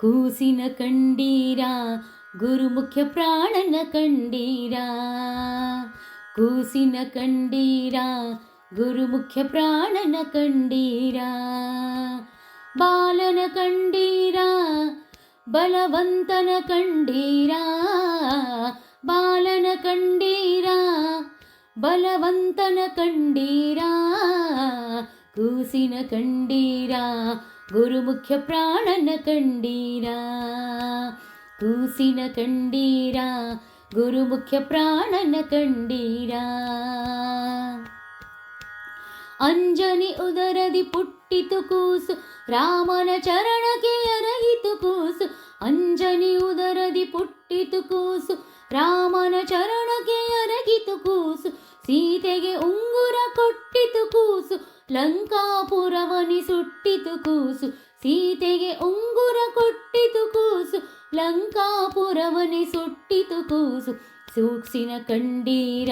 ಕೂಸಿನ ಕಂಡೀರ ಗುರುಮುಖ್ಯ ಪ್ರಾಣನ ಕಂಡೀರ ಕೂಸಿನ ಕಂಡೀರ ಗುರುಮುಖ್ಯ ಪ್ರಾಣನ ಕಂಡೀರ ಬಾಲನ ಕಂಡೀರ ಬಲವಂತನ ಕಂಡೀರ ಬಾಲನ ಕಂಡೀರ ಬಲವಂತನ ಕಂಡೀರ ಕೂಸಿನ ಕಂಡೀರ ಗುರುಮುಖ್ಯ ಪ್ರಾಣನ ಕಂಡೀರ ಕೂಸಿನ ಕಂಡೀರ ಗುರುಮುಖ್ಯ ಪ್ರಾಣನ ಕಂಡೀರ ಅಂಜನಿ ಉದರದಿ ಪುಟ್ಟಿತು ಕೂಸು ರಾಮನ ಚರಣಕ್ಕೆ ಎರಗಿತು ಕೂಸು ಅಂಜನಿ ಉದರದಿ ಪುಟ್ಟಿತು ಕೂಸು ರಾಮನ ಚರಣಕ್ಕೆ ಎರಗಿತು ಕೂಸು ಸೀತೆಗೆ ಉಂಗುರ ಕೊಟ್ಟಿತು ಕೂಸು ಲಂಕಾಪುರವನಿ ಸುಟ್ಟಿತು ಕೂಸು, ಸೀತೆಗೆ ಉಂಗುರ ಕೊಟ್ಟಿತು ಕೂಸು, ಲಂಕಾಪುರವನಿ ಸುಟ್ಟಿತು ಕೂಸು, ಸೂಕ್ಸಿನ ಕಂಡೀರ,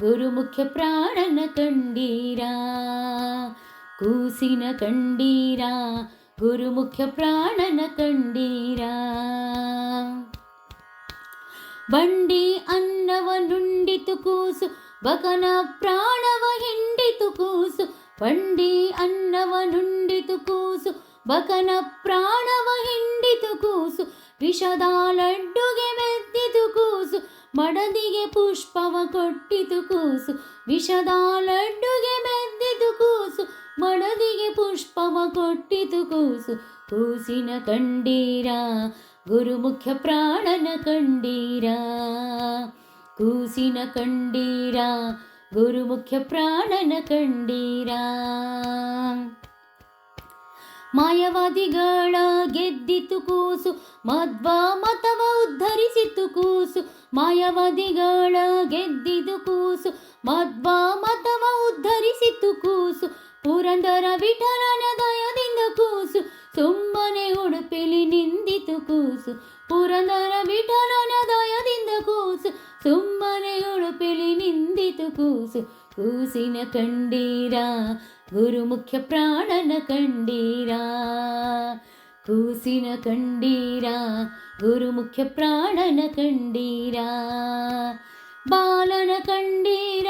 ಗುರುಮುಖ್ಯ ಪ್ರಾಣನ ಕಂಡೀರಾ, ಕೂಸಿನ ಕಂಡೀರ, ಗುರುಮುಖ್ಯ ಪ್ರಾಣನ ಕಂಡೀರಾ. ಬಂಡಿ ಅನ್ನವ ನುಂಡಿತು ಕೂಸು ಬಕನ ಪ್ರಾಣವ ಹಿಂಡಿತು ಕೂಸು ಬಂಡಿ ಅನ್ನವ ನುಂಡಿತು ಕೂಸು, ಬಕನ ಪ್ರಾಣವ ಹಿಂಡಿತು ಕೂಸು, ವಿಷದ ಲಡ್ಡುಗೆ ಮೆದ್ದಿತು ಕೂಸು, ಮಡದಿಗೆ ಪುಷ್ಪವ ಕೊಟ್ಟಿತು ಕೂಸು, ವಿಷದ ಲಡ್ಡುಗೆ ಮೆದ್ದಿತು ಕೂಸು, ಮಡದಿಗೆ ಪುಷ್ಪವ ಕೊಟ್ಟಿತು ಕೂಸು. ಕೂಸಿನ ಕಂಡೀರ, ಗುರುಮುಖ್ಯ ಪ್ರಾಣನ ಕಂಡೀರ. ಕೂಸಿನ ಕಂಡೀರ ಗುರುಮುಖ್ಯ ಪ್ರಾಣನ ಕಂಡೀರ. ಮಾಯವಾದಿಗಳ ಗೆದ್ದಿತು ಕೂಸು, ಮಧ್ವ ಮತವ ಉದ್ಧರಿಸಿತು ಕೂಸು, ಮಾಯವಾದಿಗಳ ಗೆದ್ದಿತು ಕೂಸು, ಮಧ್ವ ಮತವ ಉದ್ಧರಿಸಿತು ಕೂಸು, ಪುರಂದರ ವಿಠಲನ ದಯದಿಂದ ಕೂಸು, ಸುಮ್ಮನೆ ಉಡುಪಿಲಿ ನಿಂದಿತು ಕೂಸು, ಪುರಂದರ ವಿಠಲನ ದಯದಿಂದ ಕೂಸು, ಸುಮ್ಮನೆ ಉಡುಪಿಲಿ ಕೂಸು ಕೂಸಿನ ಕಂಡೀರ ಗುರುಮುಖ್ಯ ಪ್ರಾಣನ ಕಂಡೀರ ಕೂಸಿನ ಕಂಡೀರ ಗುರುಮುಖ್ಯ ಪ್ರಾಣನ ಕಂಡೀರ ಬಾಲನ ಕಂಡೀರ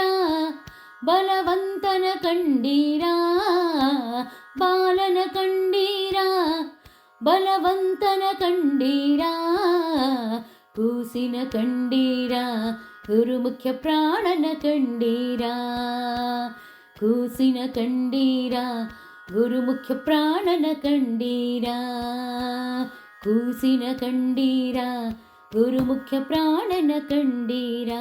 ಬಲವಂತನ ಕಂಡೀರ ಬಾಲನ ಕಂಡೀರ ಬಲವಂತನ ಕಂಡೀರ ಕೂಸಿನ ಕಂಡೀರ ಗುರುಮುಖ್ಯ ಪ್ರಾಣನ ಕಂಡೀರ ಕೂಸಿನ ಕಂಡೀರ ಗುರುಮುಖ್ಯ ಪ್ರಾಣನ ಕಂಡೀರ ಕೂಸಿನ ಕಂಡೀರ ಗುರುಮುಖ್ಯ ಪ್ರಾಣನ ಕಂಡೀರ